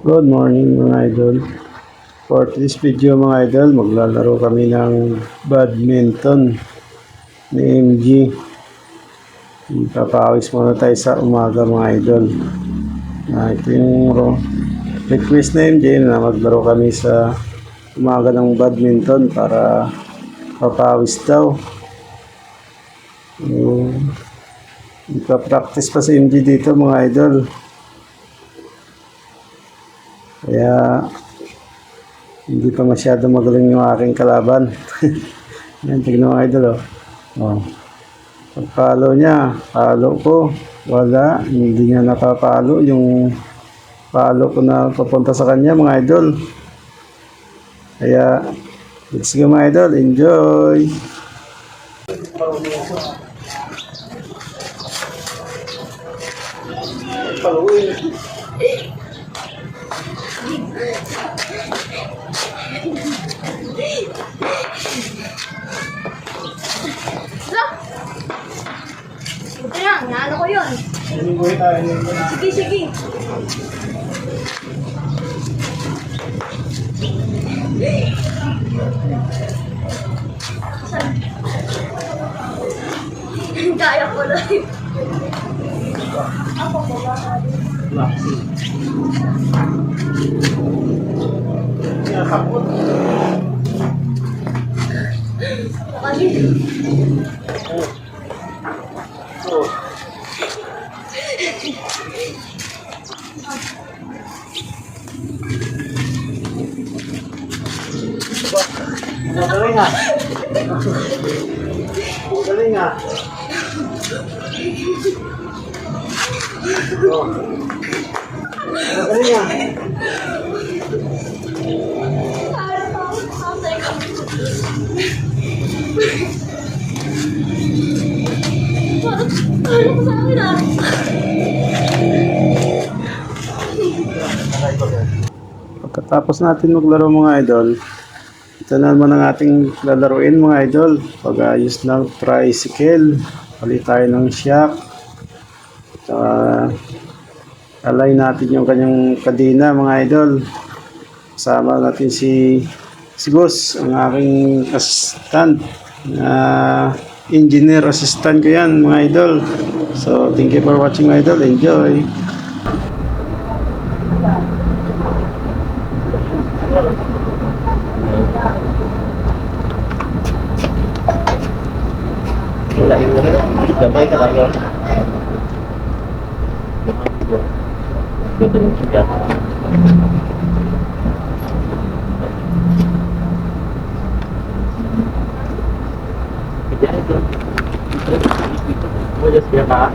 Good morning mga idol. For this video mga idol, maglalaro kami ng badminton ni MG. Papawis muna tayo sa umaga mga idol. Na ito yung request na MJ na maglaro kami sa umaga ng badminton para papawis daw. Ipa-practice pa si MG dito mga idol. Kaya hindi pa masyado magaling yung aking kalaban. Yan, tignan mo idol oh. oh. Pag follow niya, follow ko. Wala, hindi niya napapalo yung follow ko na papunta sa kanya mga idol. Kaya, let's go mga idol, enjoy! Hala! Buti na, naano ko. Sige, sige. Kaya ko yun. Ako po ba? Kasi, Magaling nga. Magaling nga. Pagkatapos natin maglaro mga idol, ito na naman ang ating lalaruin mga idol. Pag-ayos ng tricycle, palit tayo ng shock. Uh, alay natin yung kanyang kadena mga idol. Kasama natin si si Gus, ang aking assistant. na engineer assistant ko yan mga idol. So, thank you for watching mga idol. Enjoy! Tayo. Ganda ng siya. Kaya ito. Mo just siya ka.